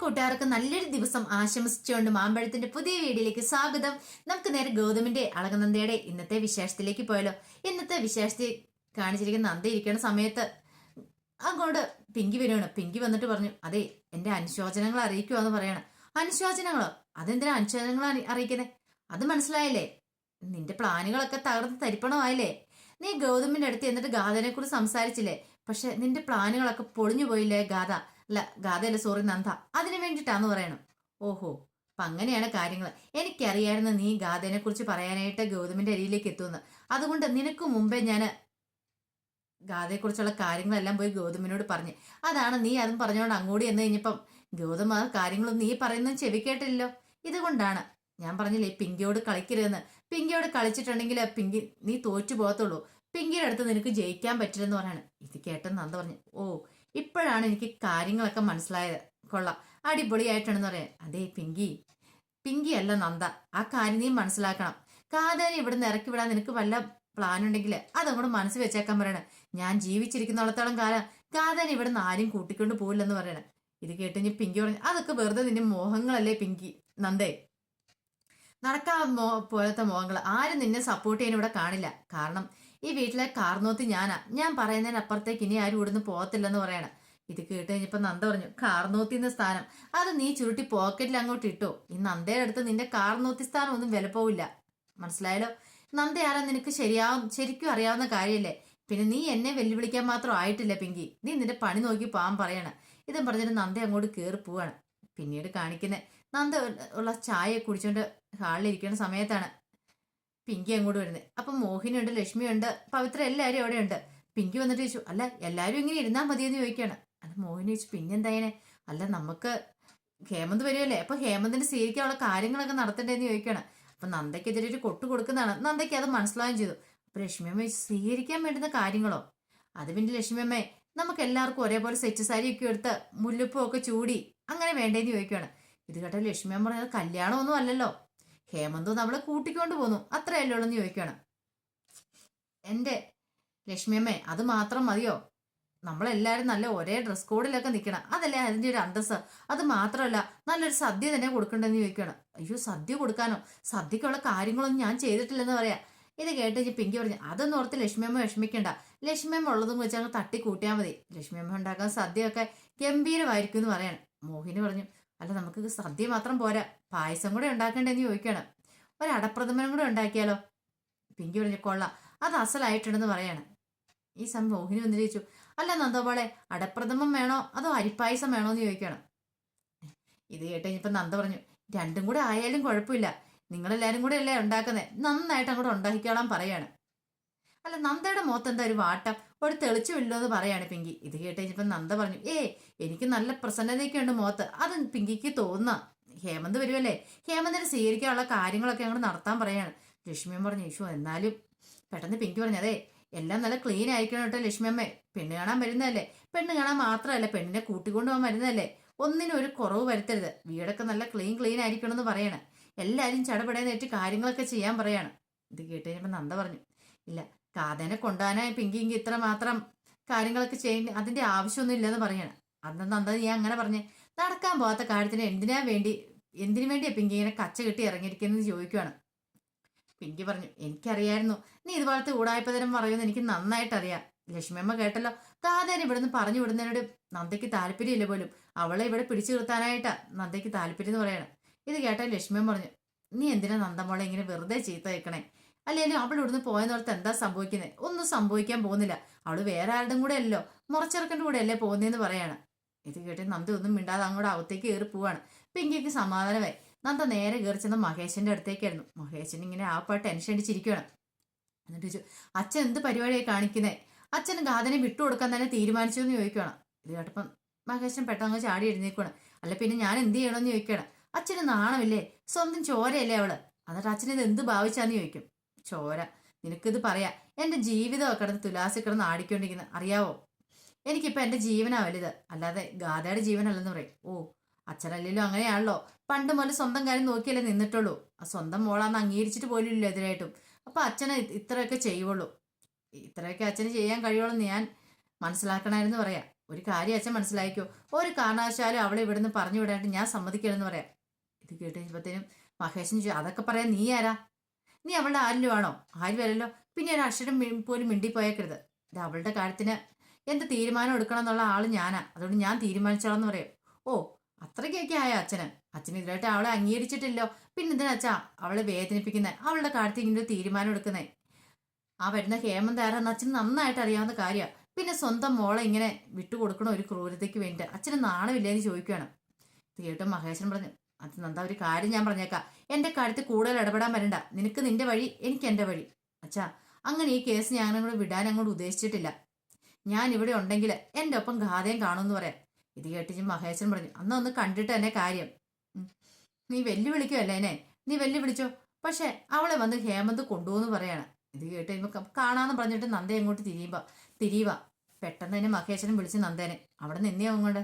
കൂട്ടുകാർക്ക് നല്ലൊരു ദിവസം ആശംസിച്ചുകൊണ്ട് മാമ്പഴത്തിന്റെ പുതിയ വീഡിയോയിലേക്ക് സ്വാഗതം. നമുക്ക് നേരെ ഗൗതമിന്റെ അളകനന്ദയുടെ ഇന്നത്തെ വിശേഷത്തിലേക്ക് പോയാലോ. ഇന്നത്തെ വിശേഷത്തിൽ കാണിച്ചിരിക്കുന്ന നന്ദി ഇരിക്കുന്ന സമയത്ത് അങ്ങോട്ട് പിങ്കി വരുവാണ്. പിങ്കി വന്നിട്ട് പറഞ്ഞു അതെ എന്റെ അനുശോചനങ്ങൾ അറിയിക്കുവാന്ന് പറയാണ്. അനുശോചനങ്ങളോ? അതെന്തിനാ അനുശോചനങ്ങൾ അറി- അറിയിക്കുന്നത് അത് മനസ്സിലായല്ലേ? നിന്റെ പ്ലാനുകളൊക്കെ തകർന്ന് തരിപ്പണമായില്ലേ? നീ ഗൗതമിന്റെ അടുത്ത് എന്നിട്ട് ഗാഥനെ കുറിച്ച് സംസാരിച്ചില്ലേ? പക്ഷെ നിന്റെ പ്ലാനുകളൊക്കെ പൊളിഞ്ഞു പോയില്ലേ ഗാഥ അല്ല ഗാഥയല്ല സോറി നന്ദ. അതിനു വേണ്ടിയിട്ടാന്ന് പറയണം. ഓഹോ അപ്പൊ അങ്ങനെയാണ് കാര്യങ്ങൾ എനിക്കറിയായിരുന്നു നീ ഗാഥനെ കുറിച്ച് പറയാനായിട്ട് ഗൗതമിന്റെ അരിയിലേക്ക് എത്തുമെന്ന്. അതുകൊണ്ട് നിനക്ക് മുമ്പേ ഞാൻ ഗാഥയെക്കുറിച്ചുള്ള കാര്യങ്ങളെല്ലാം പോയി ഗൗതമിനോട് പറഞ്ഞു. അതാണ് നീ അതും പറഞ്ഞുകൊണ്ട് അങ്ങോട്ട് എന്ന് കഴിഞ്ഞപ്പം ഗൗതം ആ കാര്യങ്ങളൊന്നും നീ പറയുന്നത് ചെവിക്കേട്ടില്ലല്ലോ ഇതുകൊണ്ടാണ് ഞാൻ പറഞ്ഞില്ലേ പിങ്കിയോട് കളിക്കരുതെന്ന്. പിങ്കിയോട് കളിച്ചിട്ടുണ്ടെങ്കിൽ പിങ്കി നീ തോറ്റു പോകത്തുള്ളൂ. പിങ്കിയുടെ അടുത്ത് നിനക്ക് ജയിക്കാൻ പറ്റില്ലെന്ന് പറയാണ് ഇത് കേട്ടെന്ന് നന്ദ പറഞ്ഞു. ഓ ഇപ്പോഴാണ് എനിക്ക് കാര്യങ്ങളൊക്കെ മനസ്സിലായത്. കൊള്ളാം. അടിപൊളിയായിട്ടാണെന്ന് പറയാൻ. അതേ പിങ്കി. പിങ്കി അല്ല നന്ദ. ആ കാര്യം നീ മനസ്സിലാക്കണം. കാതാനെ ഇവിടുന്ന് ഇറക്കി വിടാൻ നിനക്ക് വല്ല പ്ലാൻ ഉണ്ടെങ്കിൽ അതങ്ങോട്ട് മനസ്സ് വെച്ചേക്കാൻ പറയണം. ഞാൻ ജീവിച്ചിരിക്കുന്നിടത്തോളം കാലം കാതാൻ ഇവിടുന്ന് ആരും കൂട്ടിക്കൊണ്ട് പോവില്ലെന്ന് പറയണം. ഇത് കേട്ട് ഞാൻ പിങ്കി പറഞ്ഞു അതൊക്കെ വെറുതെ നിന്റെ മോഹങ്ങളല്ലേ പിങ്കി നന്ദേ? നടക്കാൻ മോ പോലത്തെ മോഹങ്ങൾ. ആരും നിന്നെ സപ്പോർട്ട് ചെയ്യാൻ ഇവിടെ കാണില്ല. കാരണം ഈ വീട്ടിലെ കാർന്നോത്തി ഞാനാ. ഞാൻ പറയുന്നതിനപ്പുറത്തേക്ക് ഇനി ആരും ഇവിടുന്ന് പോകത്തില്ലെന്ന് പറയണം. ഇത് കേട്ട് കഴിഞ്ഞപ്പോൾ നന്ദ പറഞ്ഞു കാർന്നോത്തിന്റെ സ്ഥാനം. അത് നീ ചുരുട്ടി പോക്കറ്റിൽ അങ്ങോട്ട് ഇട്ടോ. ഈ നന്ദയുടെ അടുത്ത് നിന്റെ കാർന്നോത്തി സ്ഥാനം ഒന്നും വിലപ്പോവില്ല മനസ്സിലായല്ലോ? നന്ദ ആരാ? നിനക്ക് ശരിയാവും ശരിക്കും അറിയാവുന്ന കാര്യമല്ലേ പിന്നെ നീ എന്നെ വെല്ലുവിളിക്കാൻ മാത്രം ആയിട്ടില്ല പിങ്കി. നീ നിന്റെ പണി നോക്കി പോകാൻ പറയണം. ഇതും പറഞ്ഞിട്ട് നന്ദ അങ്ങോട്ട് കയറി പോവാണ്. പിന്നീട് കാണിക്കുന്നത് നന്ദ ഉള്ള ചായ കുടിച്ചോണ്ട് ഹാളിൽ ഇരിക്കുന്ന സമയത്താണ്. പിങ്കി അങ്ങോട്ട് വരുന്നത് അപ്പം മോഹിനിയുണ്ട് ലക്ഷ്മിയുണ്ട് പവിത്ര എല്ലാവരും അവിടെ ഉണ്ട് പിങ്കി വന്നിട്ട് ചോദിച്ചു അല്ല എല്ലാവരും ഇങ്ങനെ ഇരുന്നാൽ മതിയെന്ന് ചോദിക്കുകയാണ്. അല്ല മോഹിനി ചോദിച്ചു പിന്നെന്തായനെ അല്ല നമുക്ക് ഹേമന്ത് വരുമല്ലേ അപ്പൊ ഹേമന്തിന് സ്വീകരിക്കാനുള്ള കാര്യങ്ങളൊക്കെ നടത്തണ്ടേന്ന് ചോദിക്കുകയാണ്. അപ്പൊ നന്ദയ്ക്കെതിരെ ഒരു കൊട്ടു കൊടുക്കുന്നതാണ്. നന്ദയ്ക്ക് അത് മനസ്സിലാവുകയും ചെയ്തു. അപ്പൊ ലക്ഷ്മിയമ്മ സ്വീകരിക്കാൻ വേണ്ടുന്ന കാര്യങ്ങളോ? അത് പിന്നെ ലക്ഷ്മിയമ്മേ നമുക്ക് എല്ലാവർക്കും ഒരേപോലെ സെറ്റ് സാരി ഒക്കെ എടുത്ത് മുല്ലപ്പൂ ഒക്കെ ചൂടി അങ്ങനെ വേണ്ടേന്ന് ചോദിക്കുകയാണ്. ഇത് കേട്ട ലക്ഷ്മിയമ്മ പറഞ്ഞത് കല്യാണമൊന്നും അല്ലല്ലോ. ഹേമന്തു നമ്മളെ കൂട്ടിക്കൊണ്ട് പോന്നു. അത്രയല്ലേ ഉള്ളൂ എന്ന് ചോദിക്കുകയാണ്. എന്റെ ലക്ഷ്മിയമ്മേ അത് മാത്രം മതിയോ? നമ്മളെല്ലാരും നല്ല ഒരേ ഡ്രസ് കോഡിലൊക്കെ നിൽക്കണം. അതല്ലേ അതിന്റെ ഒരു അന്തസ് അത് മാത്രമല്ല നല്ലൊരു സദ്യ തന്നെ കൊടുക്കണ്ടെന്ന് ചോദിക്കുകയാണ്. അയ്യോ സദ്യ കൊടുക്കാനോ? സദ്യക്കുള്ള കാര്യങ്ങളൊന്നും ഞാൻ ചെയ്തിട്ടില്ലെന്ന് പറയാം. ഇത് കേട്ട് കഴിഞ്ഞ് പിങ്കി പറഞ്ഞു അതൊന്നും ഓർത്ത് ലക്ഷ്മിയമ്മ വിഷമിക്കണ്ട. ലക്ഷ്മിയമ്മ ഉള്ളതും വെച്ച് അങ്ങ് തട്ടി കൂട്ടിയാൽ മതി. ലക്ഷ്മിയമ്മ ഉണ്ടാക്കാൻ സദ്യയൊക്കെ ഗംഭീരമായിരിക്കും എന്ന് പറയാണ്. മോഹിനി പറഞ്ഞു അല്ല നമുക്ക് സദ്യ മാത്രം പോരാ. പായസം കൂടെ ഉണ്ടാക്കണ്ടെന്ന് ചോദിക്കണം. ഒരടപ്രഥമനും കൂടെ ഉണ്ടാക്കിയാലോ? പിങ്കി പറഞ്ഞു കൊള്ളാം അത് അസലായിട്ടുണ്ടെന്ന് പറയാണ്. ഈ സമയം മോഹിനി വന്നു ചോദിച്ചു അല്ല നന്ദോപാളെ അടപ്രഥമം വേണോ അതോ അരിപ്പായസം വേണോ എന്ന് ചോദിക്കണം. ഇത് കേട്ട് കഴിഞ്ഞപ്പോൾ നന്ദ പറഞ്ഞു രണ്ടും കൂടെ ആയാലും കുഴപ്പമില്ല. നിങ്ങളെല്ലാവരും കൂടെ അല്ലേ ഉണ്ടാക്കുന്നത് നന്നായിട്ട് അങ്ങോട്ട് ഉണ്ടാക്കിക്കോളാൻ പറയാണ്. അല്ല നന്ദയുടെ മുഖത്ത് എന്താ ഒരു വാട്ടം? ഒരു തെളിച്ചമില്ലോ എന്ന് പറയാണ് പിങ്കി. ഇത് കേട്ട് കഴിഞ്ഞപ്പോൾ നന്ദ പറഞ്ഞു ഏ എനിക്ക് നല്ല പ്രസന്നതയൊക്കെ ഉണ്ട് മുഖത്ത്. അത് പിങ്കിക്ക് തോന്നുന്ന ഹേമന്ത് വരുമല്ലേ ഹേമന്തിനെ സ്വീകരിക്കാനുള്ള കാര്യങ്ങളൊക്കെ അങ്ങോട്ട് നടത്താൻ പറയാണ്. ലക്ഷ്മിയമ്മ പറഞ്ഞു യേശു എന്നാലും പെട്ടെന്ന് പിങ്കി പറഞ്ഞു അതെ എല്ലാം നല്ല ക്ലീൻ ആയിരിക്കണം കേട്ടോ ലക്ഷ്മിയമ്മേ. പെണ്ണ് കാണാൻ വരുന്നതല്ലേ? പെണ്ണ് കാണാൻ മാത്രമല്ല പെണ്ണിനെ കൂട്ടിക്കൊണ്ടു പോകാൻ വരുന്നതല്ലേ? ഒന്നിനും ഒരു കുറവ് വരുത്തരുത്. വീടൊക്കെ നല്ല ക്ലീൻ ക്ലീൻ ആയിരിക്കണം എന്ന് പറയണം. എല്ലാരും ചടപടേന്നേറ്റ് കാര്യങ്ങളൊക്കെ ചെയ്യാൻ പറയാണ്. ഇത് കേട്ട് കഴിഞ്ഞപ്പോൾ നന്ദ പറഞ്ഞു ഇല്ല കാതേനെ കൊണ്ടുപോകാനായി പിങ്കിങ്കി ഇത്ര മാത്രം കാര്യങ്ങളൊക്കെ ചെയ്യേണ്ട അതിന്റെ ആവശ്യമൊന്നും ഇല്ലെന്ന് പറയണം. അന്ന് നന്ദ നീ അങ്ങനെ പറഞ്ഞേ നടക്കാൻ പോകാത്ത കാര്യത്തിന് എന്തിനാ വേണ്ടി എന്തിനു വേണ്ടിയാ പിങ്കി ഇങ്ങനെ കച്ച കെട്ടി ഇറങ്ങിയിരിക്കുന്നത് ചോദിക്കുവാണ്. പിങ്കി പറഞ്ഞു എനിക്കറിയായിരുന്നു. നീ ഇതുപോലത്തെ ഊടായ്പതരം പറയുമെന്ന് എനിക്ക് നന്നായിട്ട് അറിയാം. ലക്ഷ്മിയമ്മ കേട്ടല്ലോ. താതേനെ ഇവിടുന്ന് പറഞ്ഞു വിടുന്നതിനോട് നന്ദയ്ക്ക് താല്പര്യമില്ല പോലും. അവളെ ഇവിടെ പിടിച്ചു നിർത്താനായിട്ടാ നന്ദയ്ക്ക് താല്പര്യം എന്ന് പറയണം. ഇത് കേട്ടാൽ ലക്ഷ്മിയമ്മ പറഞ്ഞു നീ എന്തിനാ നന്ദമോളെ ഇങ്ങനെ വെറുതെ ചീത്ത വെക്കണേ? അല്ലെങ്കിലും അവൾ ഇവിടുന്ന് പോയെന്നോർത്ത് എന്താ സംഭവിക്കുന്നത് ഒന്നും സംഭവിക്കാൻ പോകുന്നില്ല. അവൾ വേറെ ആരുടെയും കൂടെ അല്ലല്ലോ. മുറച്ചിറക്കന്റെ കൂടെ അല്ലേ പോകുന്നതെന്ന് പറയാണ്. ഇത് കേട്ട് നന്ദി ഒന്നും മിണ്ടാതെ അങ്ങോട്ട് അകത്തേക്ക് കയറി പോവാണ്. പിങ്കിക്ക് സമാധാനമായി. നന്ദ നേരെ കയറി ചെന്ന് മഹേഷിന്റെ അടുത്തേക്കായിരുന്നു. മഹേഷൻ ഇങ്ങനെ ആ പാട്ട് ടെൻഷൻ അടിച്ചിരിക്കുകയാണ് എന്നിട്ട് ചോദിച്ചു അച്ഛൻ എന്ത് പരിപാടിയായി കാണിക്കുന്നേ? അച്ഛൻ ഗാഥനെ വിട്ടുകൊടുക്കാൻ തന്നെ തീരുമാനിച്ചു എന്ന് ചോദിക്കുകയാണ് ഇത് കേട്ടപ്പം മഹേശൻ പെട്ടെന്ന് ചാടി എഴുന്നേക്കുവാണ്. അല്ല പിന്നെ ഞാൻ എന്ത് ചെയ്യണമെന്ന് ചോദിക്കുകയാണ്. അച്ഛന് നാണമില്ലേ? സ്വന്തം ചോരയല്ലേ അവൾ? എന്നിട്ട് അച്ഛൻ ഇത് എന്ത് ഭാവിച്ചാന്ന് ചോദിക്കും. ചോര? നിനക്കിത് പറയാ. എന്റെ ജീവിതം കിടന്ന് തുലാസി കിടന്ന് ആടിക്കൊണ്ടിരിക്കുന്നത് അറിയാവോ? എനിക്കിപ്പോ എന്റെ ജീവനാ വലുത്. അല്ലാതെ ഗാഥയുടെ ജീവനല്ലെന്ന് പറയും. ഓ അച്ഛനല്ലല്ലോ അങ്ങനെയാണല്ലോ. പണ്ട് മുതൽ സ്വന്തം കാര്യം നോക്കിയല്ലേ നിന്നിട്ടുള്ളൂ. ആ സ്വന്തം മോളാന്ന് അംഗീകരിച്ചിട്ട് പോലുമില്ലല്ലോ എതിരായിട്ടും അപ്പോൾ അച്ഛനെ ഇത്രയൊക്കെ ചെയ്യുള്ളൂ ഇത്രയൊക്കെ അച്ഛന് ചെയ്യാൻ കഴിയുള്ളൂ ഞാൻ മനസ്സിലാക്കണമായിരുന്നു പറയാം. ഒരു കാര്യം അച്ഛൻ മനസ്സിലാക്കിയോ ഒരു കാരണവശാലും അവളെ ഇവിടുന്ന് പറഞ്ഞു വിടാനായിട്ട് ഞാൻ സമ്മതിക്കരുതെന്ന് പറയാം. ഇത് കേട്ട് കഴിഞ്ഞപ്പോഴത്തേനും മഹേശൻ ചോദിച്ചു അതൊക്കെ പറയാൻ നീ ആരാ? നീ അവളുടെ ആരിലും ആണോ? ആരും വരല്ലോ പിന്നെ ഒരു അക്ഷരം പോലും മിണ്ടിപ്പോയേക്കരുത്. ഇത് അവളുടെ കാര്യത്തിന് എന്ത് തീരുമാനം എടുക്കണം എന്നുള്ള ആൾ ഞാനാ. അതുകൊണ്ട് ഞാൻ തീരുമാനിച്ചോളാം എന്ന് പറയും. ഓ അത്രയ്ക്കൊക്കെ ആയ അച്ഛന്? അച്ഛൻ ഇതിലായിട്ട് അവളെ അംഗീകരിച്ചിട്ടില്ലോ. പിന്നെ എന്തിനാ അച്ഛാ അവളെ വേദനിപ്പിക്കുന്നത് അവളുടെ കാര്യത്തിൽ ഇങ്ങനെ തീരുമാനം എടുക്കുന്നത് ആ വരുന്ന ഹേമന്ത് ആരാന്ന് അച്ഛന് നന്നായിട്ട് അറിയാവുന്ന കാര്യമാണ് പിന്നെ സ്വന്തം മോളെ ഇങ്ങനെ വിട്ടുകൊടുക്കണ ഒരു ക്രൂരതയ്ക്ക് വേണ്ടി അച്ഛന് നാണമില്ലെന്ന് ചോദിക്കുകയാണ് തീർത്തും മഹേശൻ പറഞ്ഞു അത് നന്ദ ഒരു കാര്യം ഞാൻ പറഞ്ഞേക്കാം. എന്റെ കാര്യത്തിൽ കൂടുതൽ ഇടപെടാൻ വരണ്ട. നിനക്ക് നിന്റെ വഴി എനിക്ക് എന്റെ വഴി. അച്ഛാ അങ്ങനെ ഈ കേസ് ഞാനങ്ങോട്ട് വിടാൻ അങ്ങോട്ട് ഉദ്ദേശിച്ചിട്ടില്ല. ഞാൻ ഇവിടെ ഉണ്ടെങ്കിൽ എന്റെ ഒപ്പം ഗാഥയും കാണുമെന്ന് പറയാം. ഇത് കേട്ടിച്ച് മഹേശ്വരൻ പറഞ്ഞു അന്ന് ഒന്ന് കണ്ടിട്ട് തന്നെ കാര്യം. നീ വെല്ലുവിളിക്കുമല്ലേ എന്നെ? നീ വെല്ലുവിളിച്ചോ? പക്ഷെ അവളെ വന്ന് ഹേമന്ത് കൊണ്ടുപോകുന്നു പറയാണ്. ഇത് കേട്ട് കഴിയുമ്പോൾ കാണാന്ന് പറഞ്ഞിട്ട് നന്ദ എങ്ങോട്ട് തിരിയുമ്പോ തിരിയുക പെട്ടെന്ന് തന്നെ മഹേശ്വരൻ വിളിച്ച് നന്ദേനെ. അവിടെ നിന്നേ അങ്ങോട്ട്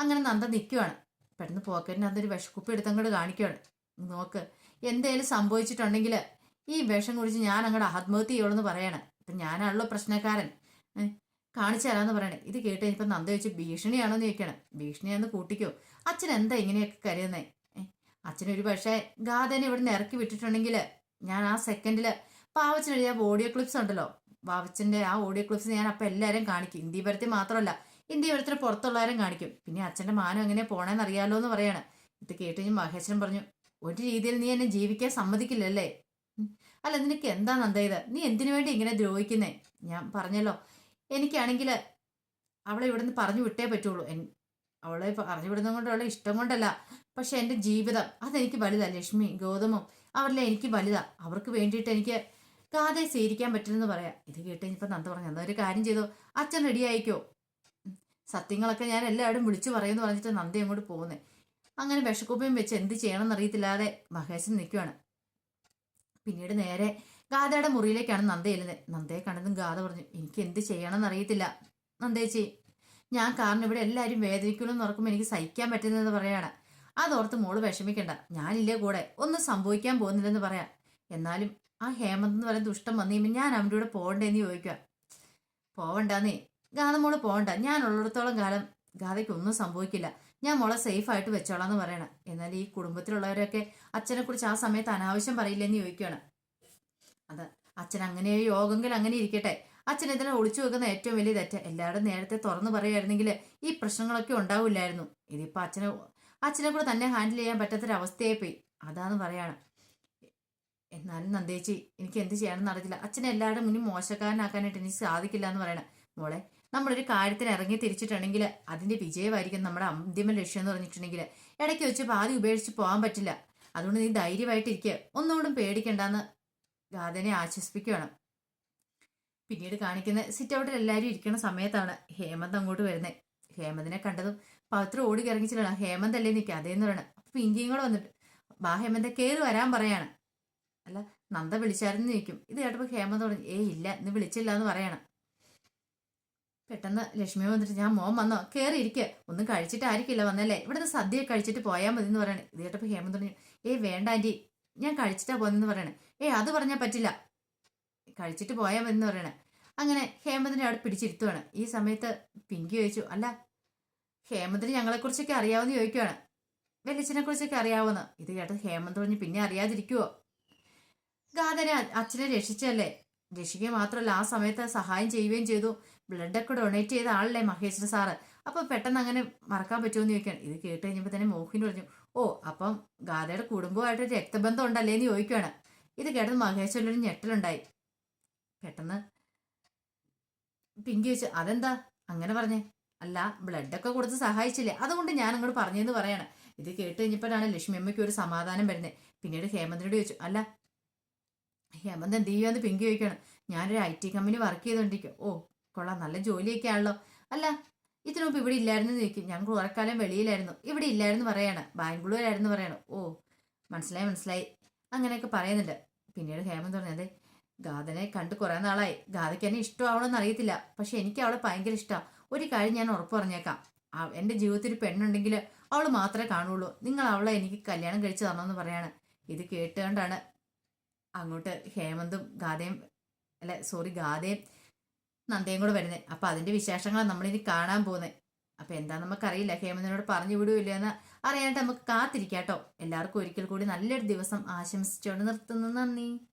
അങ്ങനെ നന്ദ നിൽക്കുവാണ് പെട്ടെന്ന് പോക്കറ്റിന് അതൊരു വിഷക്കുപ്പി എടുത്തങ്ങോട്ട് കാണിക്കുവാണ്. നോക്ക് എന്തേലും സംഭവിച്ചിട്ടുണ്ടെങ്കിൽ ഈ വിഷം കുടിച്ച് ഞാൻ അങ്ങോട്ട് ആത്മഹത്യ ചെയ്യുള്ളൂ എന്ന് പറയാണ്. ഇപ്പം ഞാനാണല്ലോ പ്രശ്നക്കാരൻ. കാണിച്ചു തരാന്ന് പറയണേ. ഇത് കേട്ട് ഇപ്പൊ നന്ദ വെച്ച് ഭീഷണിയാണോ? എന്ന് ചോദിക്കണം ഭീഷണിയാന്ന് കൂട്ടിക്കോ. അച്ഛൻ എന്താ ഇങ്ങനെയൊക്കെ കരുതുന്നേ അച്ഛനൊരു പക്ഷേ ഗാഥനെ ഇവിടെ നിന്ന് ഇറക്കി വിട്ടിട്ടുണ്ടെങ്കിൽ ഞാൻ ആ സെക്കൻഡിൽ പാവച്ചൻ എഴുതിയ ഓഡിയോ ക്ലിപ്സ് ഉണ്ടല്ലോ. പാവച്ചന്റെ ആ ഓഡിയോ ക്ലിപ്സ് ഞാൻ അപ്പം എല്ലാവരും കാണിക്കും. ഇന്ത്യ പരത്തിൽ മാത്രമല്ല ഇന്ത്യ പരത്തിൽ പുറത്തുള്ളവരും കാണിക്കും. പിന്നെ അച്ഛന്റെ മാനം എങ്ങനെ പോണേന്ന് അറിയാലോ എന്ന് പറയാണ്. ഇത് കേട്ട് ഞാൻ മഹേശ്വരൻ പറഞ്ഞു ഒരു രീതിയിൽ നീ എന്നെ ജീവിക്കാൻ സമ്മതിക്കില്ലല്ലേ? അല്ല നിനക്ക് എന്താ നന്ദ നീ എന്തിനു വേണ്ടി ഇങ്ങനെ ദ്രോഹിക്കുന്നേ? ഞാൻ പറഞ്ഞല്ലോ എനിക്കാണെങ്കിൽ അവളെ ഇവിടുന്ന് പറഞ്ഞു വിട്ടേ പറ്റുള്ളൂ. അവളെ പറഞ്ഞു വിടുന്നത് കൊണ്ടുള്ള ഇഷ്ടം കൊണ്ടല്ല. പക്ഷെ എന്റെ ജീവിതം അതെനിക്ക് വലുതാ ലക്ഷ്മി ഗൗതമും അവരിലെ എനിക്ക് വലുതാ. അവർക്ക് വേണ്ടിയിട്ട് എനിക്ക് കാതെ സ്വീകരിക്കാൻ പറ്റില്ലെന്ന് പറയാം. ഇത് കേട്ട് കഴിഞ്ഞപ്പോൾ നന്ദ പറഞ്ഞു എന്താ ഒരു കാര്യം ചെയ്തോ? അച്ഛൻ റെഡി ആയിക്കോ? സത്യങ്ങളൊക്കെ ഞാൻ എല്ലാവരും വിളിച്ചു പറയുമെന്ന് പറഞ്ഞിട്ട് നന്ദി അങ്ങോട്ട് പോകുന്നത് അങ്ങനെ വിഷക്കുപ്പയും വെച്ച് എന്ത് ചെയ്യണമെന്ന് അറിയത്തില്ലാതെ മഹേശൻ നിൽക്കുകയാണ് പിന്നീട് നേരെ ഗാഥയുടെ മുറിയിലേക്കാണ് നന്ദ ചെല്ലുന്നത്. നന്ദയെ കണ്ടതും ഗാഥ പറഞ്ഞു എനിക്ക് എന്ത് ചെയ്യണമെന്ന് അറിയത്തില്ല നന്ദേച്ചി. ഞാൻ കാരണം ഇവിടെ എല്ലാവരും വേദനിക്കുമെന്ന് ഓർക്കുമ്പോൾ എനിക്ക് സഹിക്കാൻ പറ്റുന്നതെന്ന് പറയാണ്. അതോർത്ത് മോൾ വിഷമിക്കണ്ട. ഞാനില്ലേ കൂടെ? ഒന്നും സംഭവിക്കാൻ പോകുന്നില്ലെന്ന് പറയാം. എന്നാലും ആ ഹേമന്ത് എന്ന് പറയുന്ന ദുഷ്ടം വന്നു കഴിയുമ്പോൾ ഞാൻ അവന്റെ കൂടെ പോകണ്ടേന്ന് ചോദിക്കുക പോവണ്ടെന്നേ. ഗാഥ മോൾ പോകണ്ട ഞാൻ ഉള്ളിടത്തോളം കാലം ഗാഥയ്ക്ക് ഒന്നും സംഭവിക്കില്ല. ഞാൻ മോളെ സേഫ് ആയിട്ട് വെച്ചോളാം എന്ന് പറയണം. എന്നാൽ ഈ കുടുംബത്തിലുള്ളവരൊക്കെ അച്ഛനെ കുറിച്ച് ആ സമയത്ത് അനാവശ്യം പറയില്ലെന്ന് ചോദിക്കുകയാണ് അത് അച്ഛൻ അങ്ങനെ യോഗമെങ്കിൽ അങ്ങനെ ഇരിക്കട്ടെ. അച്ഛൻ ഇതിനെ ഒളിച്ചു വെക്കുന്ന ഏറ്റവും വലിയ തെറ്റ്? എല്ലാവരും നേരത്തെ തുറന്നു പറയുമായിരുന്നെങ്കിൽ ഈ പ്രശ്നങ്ങളൊക്കെ ഉണ്ടാവില്ലായിരുന്നു. ഇതിപ്പോൾ അച്ഛനെ അച്ഛനെ കൂടെ തന്നെ ഹാൻഡിൽ ചെയ്യാൻ പറ്റാത്തൊരവസ്ഥയായി പോയി അതാന്ന് പറയാണ്. എന്നാലും നന്ദേച്ചി എനിക്ക് എന്ത് ചെയ്യണമെന്ന് അറിയില്ല അച്ഛനെ എല്ലാവരുടെ മുന്നിൽ മോശക്കാരനാക്കാനായിട്ട് എനിക്ക് സാധിക്കില്ല എന്ന് പറയണം. മോളെ നമ്മളൊരു കാര്യത്തിന് ഇറങ്ങി തിരിച്ചിട്ടുണ്ടെങ്കിൽ അതിന്റെ വിജയമായിരിക്കും നമ്മുടെ അന്തിമ ലക്ഷ്യം എന്ന് പറഞ്ഞിട്ടുണ്ടെങ്കിൽ ഇടയ്ക്ക് വെച്ച് പാതി ഉപേക്ഷിച്ച് പോകാൻ പറ്റില്ല. അതുകൊണ്ട് നീ ധൈര്യമായിട്ടിരിക്കുക ഒന്നുകൊണ്ടും പേടിക്കണ്ടെന്ന് ഗാഥനെ ആശ്വസിപ്പിക്കുകയാണ്. പിന്നീട് കാണിക്കുന്ന സിറ്റ് ഔട്ടിൽ എല്ലാവരും ഇരിക്കുന്ന സമയത്താണ് ഹേമന്ത് അങ്ങോട്ട് വരുന്നത് ഹേമന്തിനെ കണ്ടതും പവിത്ര ഓടി ഇറങ്ങിച്ചിട്ടാണ് ഹേമന്ത് അല്ലേ നിൽക്കുക അതേന്ന് പറയണം. അപ്പൊ പിങ്കിയും കൂടെ വന്നിട്ട് ബാ ഹേമന്തെ കയറി വരാൻ പറയാണ്. അല്ല നന്ദ വിളിച്ചായിരുന്നു നിൽക്കും ഇത് കേട്ടപ്പോൾ ഹേമന്ത് പറഞ്ഞു ഏയ് ഇല്ല ഇന്ന് വിളിച്ചില്ല എന്ന് പറയണം. പെട്ടെന്ന് ലക്ഷ്മി വന്നിട്ട് ഞാൻ മോൻ വന്നോ? കയറി ഇരിക്കുക ഒന്നും കഴിച്ചിട്ടായിരിക്കില്ല വന്നല്ലേ? ഇവിടുന്ന് സദ്യ കഴിച്ചിട്ട് പോയാൽ മതി എന്ന് പറയണേ. ഇത് കേട്ടപ്പോൾ ഹേമന്ത് പറഞ്ഞു ഏയ് വേണ്ട ആന്റി ഞാൻ കഴിച്ചിട്ടാ പോന്നെന്ന് പറയണേ. ഏയ് അത് പറഞ്ഞാൽ പറ്റില്ല. കഴിച്ചിട്ട് പോയാൽ എന്ന് പറയണേ. അങ്ങനെ ഹേമന്തിനെ അവിടെ പിടിച്ചിരുത്തുവാണ്. ഈ സമയത്ത് പിങ്കി ചോദിച്ചു അല്ല ഹേമന്തിന് ഞങ്ങളെക്കുറിച്ചൊക്കെ അറിയാവുന്ന ചോദിക്കുവാണ്. വെല്ലിച്ചനെ കുറിച്ചൊക്കെ അറിയാവുന്ന? ഇത് കേട്ടത് ഹേമന്ത് പറഞ്ഞ് പിന്നെ അറിയാതിരിക്കുവോ? ഗാഥനെ അച്ഛനെ രക്ഷിച്ചല്ലേ രക്ഷിക്കുക മാത്രമല്ല ആ സമയത്ത് സഹായം ചെയ്യുകയും ചെയ്തു. ബ്ലഡൊക്കെ ഡൊണേറ്റ് ചെയ്ത ആളല്ലേ മഹേശ്വര സാറ്. അപ്പൊ പെട്ടെന്ന് അങ്ങനെ മറക്കാൻ പറ്റുമോ എന്ന് ചോദിക്കുകയാണ് ഇത് കേട്ട് കഴിഞ്ഞപ്പോൾ തന്നെ മോഹിനി പറഞ്ഞു ഓ അപ്പം ഗാഥയുടെ കുടുംബമായിട്ട് രക്തബന്ധം ഉണ്ടല്ലേ എന്ന് ചോദിക്കുകയാണ് ഇത് കേട്ടത് മഹേശ്വരൊരു ഞെട്ടലുണ്ടായി. പെട്ടെന്ന് പിങ്കി വെച്ച് അതെന്താ? അങ്ങനെ പറഞ്ഞേ. അല്ല ബ്ലഡൊക്കെ കൊടുത്ത് സഹായിച്ചില്ലേ? അതുകൊണ്ട് ഞാൻ അങ്ങോട്ട് പറഞ്ഞെന്ന് പറയാണ്. ഇത് കേട്ട് കഴിഞ്ഞപ്പോഴാണ് ലക്ഷ്മി അമ്മയ്ക്ക് ഒരു സമാധാനം വരുന്നത് പിന്നീട് ഹേമന്തിനോട് ചോദിച്ചു അല്ല ഹേമന്ത് എന്ത് ചെയ്യുമെന്ന് പിങ്കി ചോദിക്കുകയാണ്. ഞാനൊരു ഐ ടി കമ്പനി വർക്ക് ചെയ്തോണ്ടിരിക്കും ഓ കൊള്ളാം. നല്ല ജോലിയൊക്കെ ആണല്ലോ. അല്ല ഇതിനു മുമ്പ് ഇവിടെ ഇല്ലായിരുന്നു ചോദിക്കും. ഞങ്ങൾ കുറെക്കാലം വെളിയിലായിരുന്നു. ഇവിടെ ഇല്ലായിരുന്നു പറയാണ്. ബാംഗ്ലൂരായിരുന്നു പറയാണ്. ഓ മനസ്സിലായി മനസ്സിലായി. അങ്ങനെയൊക്കെ പറയുന്നുണ്ട്. പിന്നീട് ഹേമന്ത് പറഞ്ഞു അതെ ഗാഥനെ കണ്ട് കുറെ നാളായി. ഗാഥയ്ക്ക് എന്നെ ഇഷ്ടമാവണമെന്ന് അറിയത്തില്ല. പക്ഷെ എനിക്ക് അവളെ ഭയങ്കര ഇഷ്ടമാണ് ഒരു കാര്യം ഞാൻ ഉറപ്പ് പറഞ്ഞേക്കാം എന്റെ ജീവിതത്തിൽ ഒരു പെണ്ണുണ്ടെങ്കിൽ അവൾ മാത്രമേ കാണുള്ളൂ. നിങ്ങൾ അവളെ എനിക്ക് കല്യാണം കഴിച്ചു തരണമെന്ന് പറയാണ്. ഇത് കേട്ടുകൊണ്ടാണ് അങ്ങോട്ട് ഹേമന്തും ഗാഥയും അല്ല സോറി ഗാഥയും നന്ദയും കൂടെ വരുന്നത്. അപ്പൊ അതിന്റെ വിശേഷങ്ങളാണ് നമ്മളിനി കാണാൻ പോകുന്നത്. അപ്പൊ എന്താ നമുക്കറിയില്ല. ഹേമന്തിനോട് പറഞ്ഞു വിടൂല്ല എന്ന് അറിയാനായിട്ട് നമുക്ക് കാത്തിരിക്കാട്ടോ. എല്ലാവർക്കും ഒരിക്കൽ കൂടി നല്ലൊരു ദിവസം ആശംസിച്ചുകൊണ്ട് നിർത്തുന്നു. നന്ദി.